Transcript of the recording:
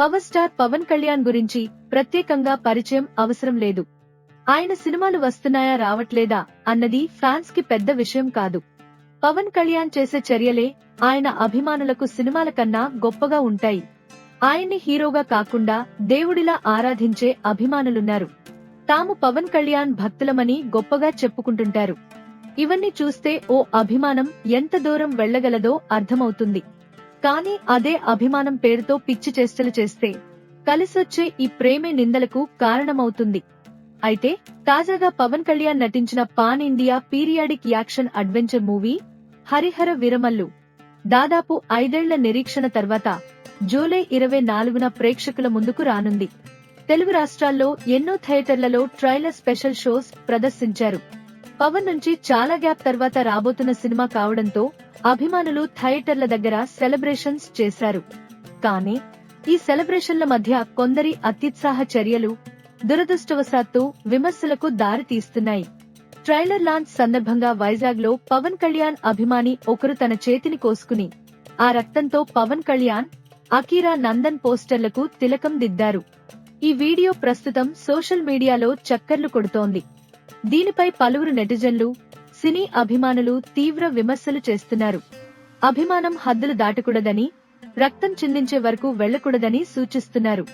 Power star Pawan Kalyan గురించి ప్రత్యేకంగా పరిచయం అవసరం లేదు. ఆయన సినిమాలు వస్తున్నాయా రావట్లేదా అన్నది ఫ్యాన్స్కి పెద్ద విషయం కాదు. పవన్ కళ్యాణ్ చేసే చర్యలే ఆయన అభిమానులకు సినిమాల కన్నా గొప్పగా ఉంటాయి. ఆయన్ని హీరోగా కాకుండా దేవుడిలా ఆరాధించే అభిమానులున్నారు. తాము పవన్ కళ్యాణ్ భక్తులమని గొప్పగా చెప్పుకుంటుంటారు. ఇవన్నీ చూస్తే ఓ అభిమానం ఎంత దూరం వెళ్ళగలదో అర్థమవుతుంది. కానీ అదే అభిమానం పేరుతో పిచ్చి చేష్టలు చేస్తే కలిసొచ్చే ఈ ప్రేమే నిందలకు కారణమవుతుంది. అయితే తాజాగా పవన్ కళ్యాణ్ నటించిన pan India periodic action adventure movie Harihara Veeramallu దాదాపు ఐదేళ్ళ నిరీక్షణ తర్వాత జూలై ఇరవై నాలుగున ప్రేక్షకుల ముందుకు రానుంది. తెలుగు రాష్ట్రాల్లో ఎన్నో థియేటర్లలో ట్రైలర్ స్పెషల్ షోస్ ప్రదర్శించారు. పవన్ నుంచి చాలా గ్యాప్ తర్వాత రాబోతున్న సినిమా కావడంతో అభిమానులు థియేటర్ల దగ్గర సెలబ్రేషన్స్ చేశారు. కానీ ఈ సెలబ్రేషన్ల మధ్య కొందరి అత్యుత్సాహ చర్యలు దురదృష్టవశాత్తు విమర్శలకు దారి తీస్తున్నాయి ట్రైలర్ లాంచ్ సందర్భంగా వైజాగ్లో పవన్ కళ్యాణ్ అభిమాని ఒకరు తన చేతిని కోసుకుని ఆ రక్తంతో పవన్ కళ్యాణ్ అకీరా నందన్ పోస్టర్లకు తిలకం దిద్దారు. ఈ వీడియో ప్రస్తుతం సోషల్ మీడియాలో చక్కర్లు కొడుతోంది. దీనిపై పలువురు నెటిజన్లు సినీ అభిమానులు తీవ్ర విమర్శలు చేస్తున్నారు. అభిమానం హద్దులు దాటకూడదని రక్తం చిందించే వరకు వెళ్ళకూడదని సూచిస్తున్నారు.